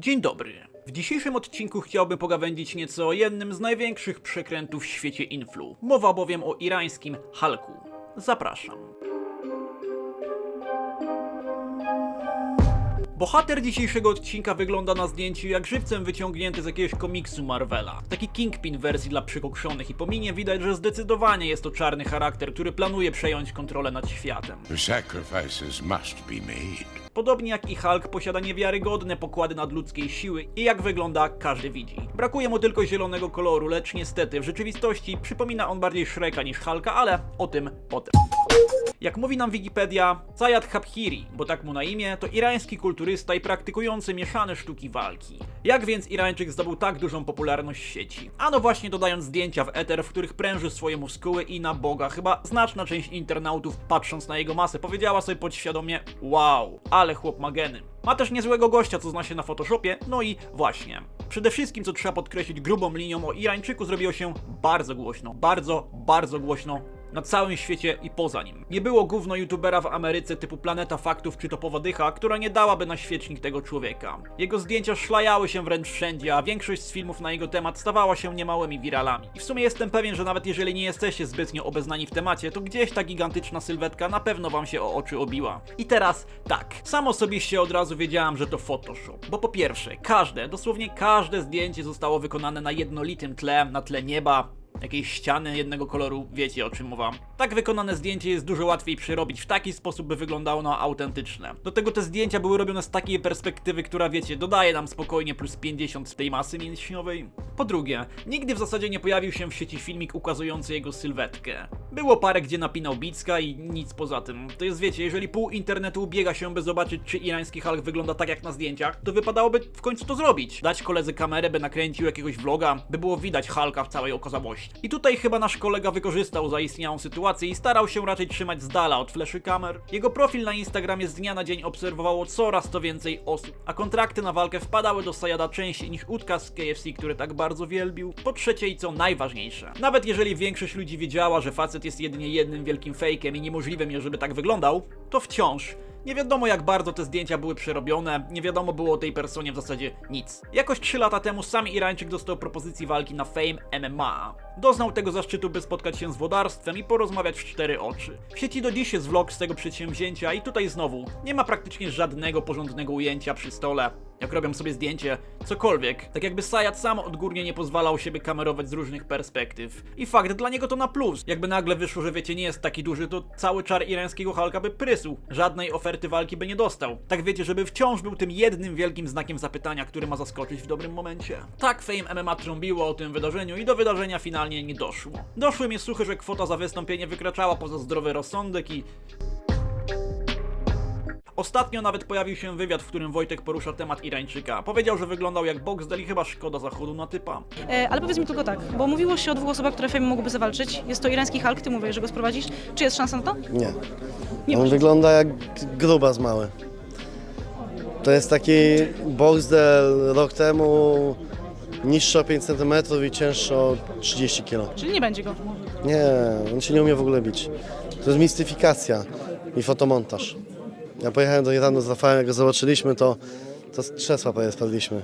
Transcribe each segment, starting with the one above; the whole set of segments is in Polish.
Dzień dobry. W dzisiejszym odcinku chciałbym pogawędzić nieco o jednym z największych przekrętów w świecie influ. Mowa bowiem o irańskim Halku. Zapraszam. Bohater dzisiejszego odcinka wygląda na zdjęciu jak żywcem wyciągnięty z jakiegoś komiksu Marvela. Taki Kingpin wersji dla przykokszonych i po minie widać, że zdecydowanie jest to czarny charakter, który planuje przejąć kontrolę nad światem. Sacrifices must be made. Podobnie jak i Hulk posiada niewiarygodne pokłady nadludzkiej siły i jak wygląda każdy widzi. Brakuje mu tylko zielonego koloru, lecz niestety w rzeczywistości przypomina on bardziej Shreka niż Hulka, ale o tym potem. Jak mówi nam Wikipedia, Zayat Habhiri, bo tak mu na imię, to irański kulturysta i praktykujący mieszane sztuki walki. Jak więc Irańczyk zdobył tak dużą popularność w sieci? Ano właśnie dodając zdjęcia w eter, w których pręży swoje muskuły i na Boga. Chyba znaczna część internautów, patrząc na jego masę, powiedziała sobie podświadomie wow, ale chłop ma geny. Ma też niezłego gościa, co zna się na Photoshopie, no i właśnie. Przede wszystkim, co trzeba podkreślić grubą linią, o Irańczyku zrobiło się bardzo głośno. Bardzo, bardzo głośno na całym świecie i poza nim. Nie było gówno youtubera w Ameryce typu Planeta Faktów czy Topowa Dycha, która nie dałaby na świecznik tego człowieka. Jego zdjęcia szlajały się wręcz wszędzie, a większość z filmów na jego temat stawała się niemałymi wiralami. I w sumie jestem pewien, że nawet jeżeli nie jesteście zbytnio obeznani w temacie, to gdzieś ta gigantyczna sylwetka na pewno wam się o oczy obiła. I teraz tak, sam osobiście od razu wiedziałem, że to Photoshop. Bo po pierwsze, każde, dosłownie każde zdjęcie zostało wykonane na jednolitym tle, na tle nieba, jakiejś ściany jednego koloru, wiecie o czym mowa. Tak wykonane zdjęcie jest dużo łatwiej przerobić w taki sposób, by wyglądało ono autentyczne. Do tego te zdjęcia były robione z takiej perspektywy, która wiecie, dodaje nam spokojnie plus 50 tej masy mięśniowej. Po drugie, nigdy w zasadzie nie pojawił się w sieci filmik ukazujący jego sylwetkę. Było parę, gdzie napinał bicka i nic poza tym. To jest wiecie, jeżeli pół internetu ubiega się, by zobaczyć, czy irański Hulk wygląda tak jak na zdjęciach, to wypadałoby w końcu to zrobić. Dać koledze kamerę, by nakręcił jakiegoś vloga, by było widać Hulka w całej okazałości. I tutaj chyba nasz kolega wykorzystał zaistniałą sytuację i starał się raczej trzymać z dala od fleszy kamer. Jego profil na Instagramie z dnia na dzień obserwowało coraz to więcej osób, a kontrakty na walkę wpadały do Sayada częściej niż utka z KFC, który tak bardzo wielbił. Po trzecie i co najważniejsze, nawet jeżeli większość ludzi wiedziała, że facet jest jedynie jednym wielkim fejkiem i niemożliwym jest, żeby tak wyglądał, to wciąż nie wiadomo jak bardzo te zdjęcia były przerobione, nie wiadomo było o tej personie w zasadzie nic. Jakoś 3 lata temu sam Irańczyk dostał propozycji walki na Fame MMA. Doznał tego zaszczytu, by spotkać się z wodarstwem i porozmawiać w cztery oczy. W sieci do dziś jest vlog z tego przedsięwzięcia i tutaj znowu nie ma praktycznie żadnego porządnego ujęcia przy stole. Jak robią sobie zdjęcie, cokolwiek. Tak jakby Sayat sam odgórnie nie pozwalał siebie kamerować z różnych perspektyw. I fakt, dla niego to na plus. Jakby nagle wyszło, że wiecie, nie jest taki duży, to cały czar irańskiego Halka by prysł. Żadnej oferty walki by nie dostał. Tak wiecie, żeby wciąż był tym jednym wielkim znakiem zapytania, który ma zaskoczyć w dobrym momencie. Tak Fame MMA trąbiło o tym wydarzeniu i do wydarzenia finalnie nie doszło. Doszły mi słuchy, że kwota za wystąpienie wykraczała poza zdrowy rozsądek i Ostatnio nawet pojawił się wywiad, w którym Wojtek porusza temat Irańczyka. Powiedział, że wyglądał jak Boxdel i chyba szkoda zachodu na typa. E, Ale powiedz mi tylko tak, bo mówiło się o dwóch osobach, które Fame mogłyby zawalczyć. Jest to irański Hulk, ty mówisz, że go sprowadzisz. Czy jest szansa na to? Nie. Nie On wygląda jak grubas mały. To jest taki Boxdel rok temu niższy o 5 cm i cięższy o 30 kg. Czyli nie będzie go. Nie, on się nie umie w ogóle bić. To jest mistyfikacja i fotomontaż. Ja pojechałem do Iranu z Rafałem, jak go zobaczyliśmy, to, to z krzesła prawie spadliśmy.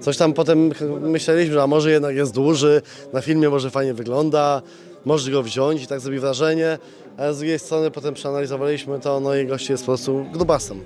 Coś tam potem myśleliśmy, że a może jednak jest duży, na filmie może fajnie wygląda, możesz go wziąć i tak zrobi wrażenie, ale z drugiej strony potem przeanalizowaliśmy to, no i gość jest po prostu grubasem.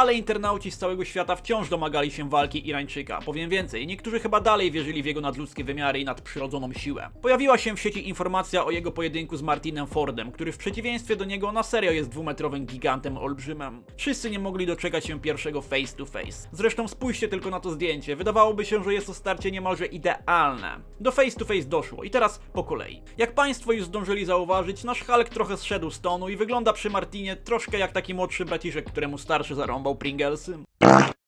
Ale internauci z całego świata wciąż domagali się walki Irańczyka. Powiem więcej, niektórzy chyba dalej wierzyli w jego nadludzkie wymiary i nadprzyrodzoną siłę. Pojawiła się w sieci informacja o jego pojedynku z Martinem Fordem, który w przeciwieństwie do niego na serio jest dwumetrowym gigantem olbrzymem. Wszyscy nie mogli doczekać się pierwszego face to face. Zresztą spójrzcie tylko na to zdjęcie, wydawałoby się, że jest to starcie niemalże idealne. Do face to face doszło i teraz po kolei. Jak państwo już zdążyli zauważyć, nasz Hulk trochę zszedł z tonu i wygląda przy Martinie troszkę jak taki młodszy braciszek, któremu starszy zarąbał Pringlesy.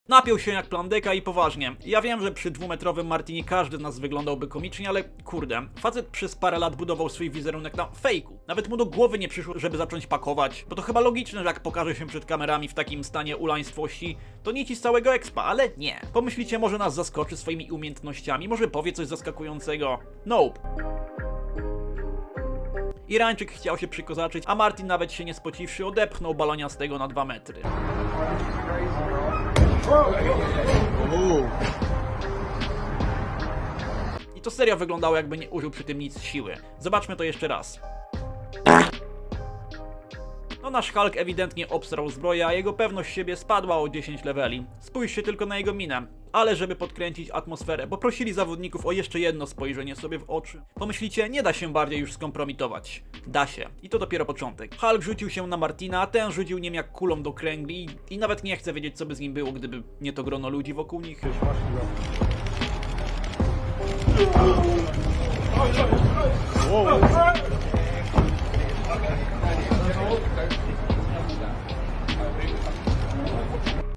Napiął się jak plandeka i poważnie. Ja wiem, że przy dwumetrowym Martinie każdy z nas wyglądałby komicznie, ale kurde, facet przez parę lat budował swój wizerunek na fejku. Nawet mu do głowy nie przyszło, żeby zacząć pakować, bo to chyba logiczne, że jak pokaże się przed kamerami w takim stanie ulaństwości, to nici z całego expa, ale nie. Pomyślicie, może nas zaskoczy swoimi umiejętnościami, może powie coś zaskakującego. Nope. Irańczyk chciał się przykozaczyć, a Martin nawet się nie spociwszy odepchnął balonia z tego na 2 metry. I to seria wyglądało jakby nie użył przy tym nic siły. Zobaczmy to jeszcze raz. No nasz Hulk ewidentnie obsrał zbroję, a jego pewność siebie spadła o 10 leveli. Spójrzcie tylko na jego minę. Ale żeby podkręcić atmosferę, poprosili zawodników o jeszcze jedno spojrzenie sobie w oczy. Pomyślicie, nie da się bardziej już skompromitować. Da się. I to dopiero początek. Hulk rzucił się na Martina, a ten rzucił nim jak kulą do kręgli i, nawet nie chcę wiedzieć co by z nim było, gdyby nie to grono ludzi wokół nich.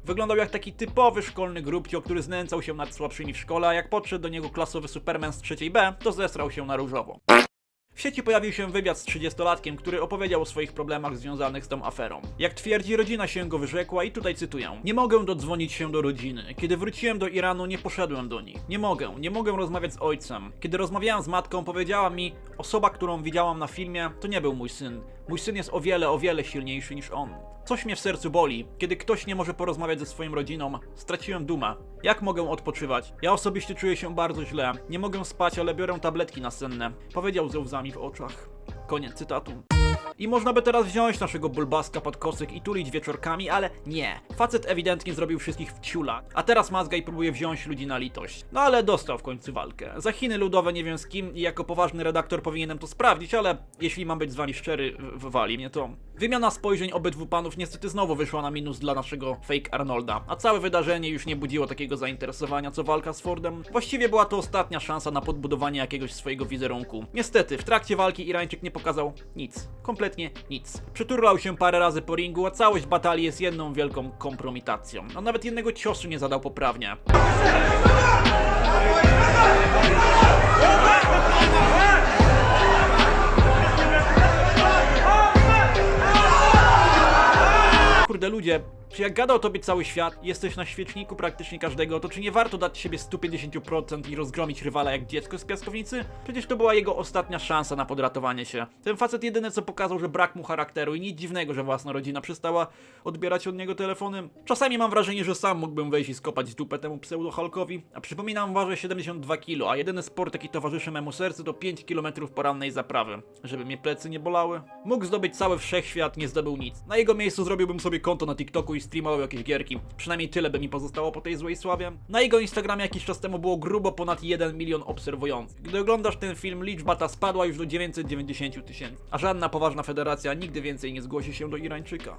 Wyglądał jak taki typowy szkolny grupcio, który znęcał się nad słabszymi w szkole, a jak podszedł do niego klasowy Superman z trzeciej B, to zesrał się na różowo. W sieci pojawił się wywiad z 30-latkiem, który opowiedział o swoich problemach związanych z tą aferą. Jak twierdzi, rodzina się go wyrzekła i tutaj cytuję. Nie mogę dodzwonić się do rodziny. Kiedy wróciłem do Iranu, nie poszedłem do nich. Nie mogę, nie mogę rozmawiać z ojcem. Kiedy rozmawiałem z matką, powiedziała mi, osoba, którą widziałam na filmie, to nie był mój syn. Mój syn jest o wiele, o wiele silniejszy niż on. Coś mnie w sercu boli. Kiedy ktoś nie może porozmawiać ze swoją rodziną, straciłem dumę. Jak mogę odpoczywać? Ja osobiście czuję się bardzo źle. Nie mogę spać, ale biorę tabletki nasenne. Powiedział ze łzami w oczach. Koniec cytatu. I można by teraz wziąć naszego bulbaska pod kosyk i tulić wieczorkami, ale nie. Facet ewidentnie zrobił wszystkich w ciula. A teraz mazga i próbuje wziąć ludzi na litość. No ale dostał w końcu walkę. Za Chiny ludowe nie wiem z kim i jako poważny redaktor powinienem to sprawdzić, ale jeśli mam być z wami szczery, wywali mnie to. Wymiana spojrzeń obydwu panów niestety znowu wyszła na minus dla naszego fake Arnolda, a całe wydarzenie już nie budziło takiego zainteresowania co walka z Fordem. Właściwie była to ostatnia szansa na podbudowanie jakiegoś swojego wizerunku. Niestety, w trakcie walki Irańczyk nie pokazał nic. Kompletnie nic. Przyturlał się parę razy po ringu, a całość batalii jest jedną wielką kompromitacją. A nawet jednego ciosu nie zadał poprawnie. Czy jak gada o tobie cały świat, jesteś na świeczniku praktycznie każdego, to czy nie warto dać siebie 150% i rozgromić rywala jak dziecko z piaskownicy? Przecież to była jego ostatnia szansa na podratowanie się. Ten facet jedyne co pokazał, że brak mu charakteru i nic dziwnego, że własna rodzina przestała odbierać od niego telefony. Czasami mam wrażenie, że sam mógłbym wejść i skopać dupę temu pseudo-Hulkowi. A przypominam, waży 72 kg, a jedyny sport jaki towarzyszy memu sercu to 5 km porannej zaprawy. Żeby mnie plecy nie bolały. Mógł zdobyć cały wszechświat, nie zdobył nic. Na jego miejscu zrobiłbym sobie konto na TikToku i streamował jakieś gierki. Przynajmniej tyle by mi pozostało po tej złej sławie. Na jego Instagramie jakiś czas temu było grubo ponad 1 milion obserwujących. Gdy oglądasz ten film, liczba ta spadła już do 990 tysięcy. A żadna poważna federacja nigdy więcej nie zgłosi się do Irańczyka.